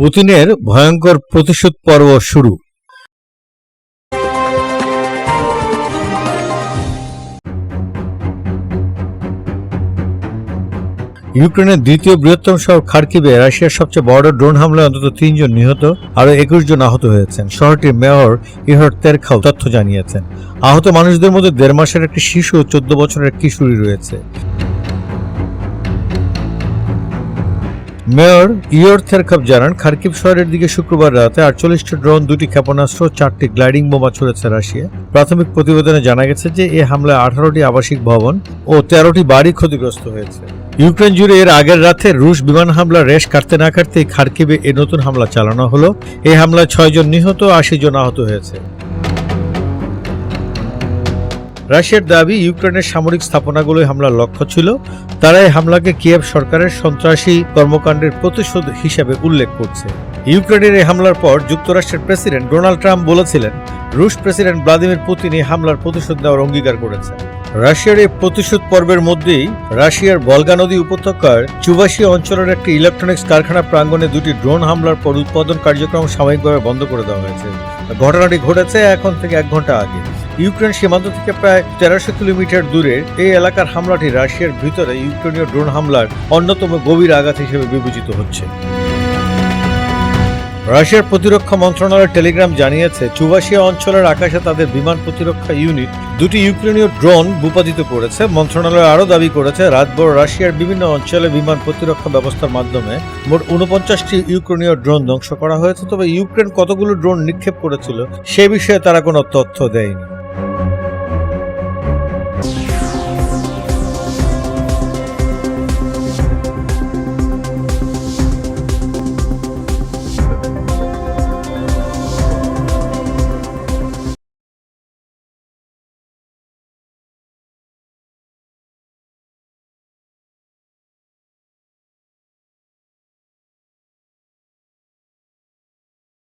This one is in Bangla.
পুতিনের ভয়ঙ্কর প্রতিশোধ পর্ব শুরু। ইউক্রেনের দ্বিতীয় বৃহত্তম শহর খার্কিবে রাশিয়ার সবচেয়ে বড় ড্রোন হামলায় অন্তত তিনজন নিহত, আরও একুশ জন আহত হয়েছেন। শহরটির মেয়র ইহর তেরখাও তথ্য জানিয়েছেন। আহত মানুষদের মধ্যে দেড় মাসের একটি শিশু ও চোদ্দ বছরের কিশোরী রয়েছে। মেয়র ইয়র থেরকাপ জানান, খার্কিব শহরের দিকে শুক্রবার রাতে আটচল্লিশটি ড্রোন, দুটি ক্ষেপণাস্ত্র, চারটি গ্লাইডিং বোমা ছুড়েছে রাশিয়া। প্রাথমিক প্রতিবেদনে জানা গেছে যে এই হামলায় আঠারোটি আবাসিক ভবন ও তেরোটি বাড়ি ক্ষতিগ্রস্ত হয়েছে। ইউক্রেন জুড়ে এর আগের রাতে রুশ বিমান হামলা রেশ কাটতে না কাটতেই খার্কিবে এ নতুন হামলা চালানো হলো। এই হামলায় ছয় জন নিহত আশি জন আহত হয়েছে। রাশিয়ার দাবি, ইউক্রেনের সামরিক স্থাপনাগুলোই হামলার লক্ষ্য ছিল। তারা এই হামলাকে কিয়েভ সরকারের সন্ত্রাসী কর্মকাণ্ডের প্রতিশোধ হিসেবে উল্লেখ করছে। ইউক্রেনের এই হামলার পর যুক্তরাষ্ট্রের প্রেসিডেন্ট ডোনাল্ড ট্রাম্প বলেছিলেন, রুশ প্রেসিডেন্ট ভ্লাদিমির পুতিন এই হামলার প্রতিশোধ নেওয়ার অঙ্গীকার করেছে রাশিয়ার এই প্রতিশোধ পর্বের মধ্যেই রাশিয়ার বলগা নদী উপত্যকার চুবাসী অঞ্চলের একটি ইলেকট্রনিক্স কারখানা প্রাঙ্গণে দুটি ড্রোন হামলার পর উৎপাদন কার্যক্রম সাময়িকভাবে বন্ধ করে দেওয়া হয়েছে। ঘটনাটি ঘটেছে এখন থেকে এক ঘণ্টা আগে। ইউক্রেন সীমান্ত থেকে প্রায় তেরোশো কিলোমিটার দূরে এই এলাকার হামলাটি রাশিয়ার ভিতরে ইউক্রেনীয় ড্রোন হামলার অন্যতম গভীর আঘাত হিসেবে বিবেচিত হচ্ছে। রাশিয়ার প্রতিরক্ষা মন্ত্রণালয়ের টেলিগ্রাম জানিয়েছে চুবাসিয়া অঞ্চলের আকাশে তাদের বিমান প্রতিরক্ষা ইউনিট দুটি ইউক্রেনীয় ড্রোন ভূপাতিত করেছে। মন্ত্রণালয় আরও দাবি করেছে, রাতভর রাশিয়ার বিভিন্ন অঞ্চলে বিমান প্রতিরক্ষা ব্যবস্থার মাধ্যমে মোট উনপঞ্চাশটি ইউক্রেনীয় ড্রোন ধ্বংস করা হয়েছে। তবে ইউক্রেন কতগুলো ড্রোন নিক্ষেপ করেছিল, সে বিষয়ে তারা কোনো তথ্য দেয়নি।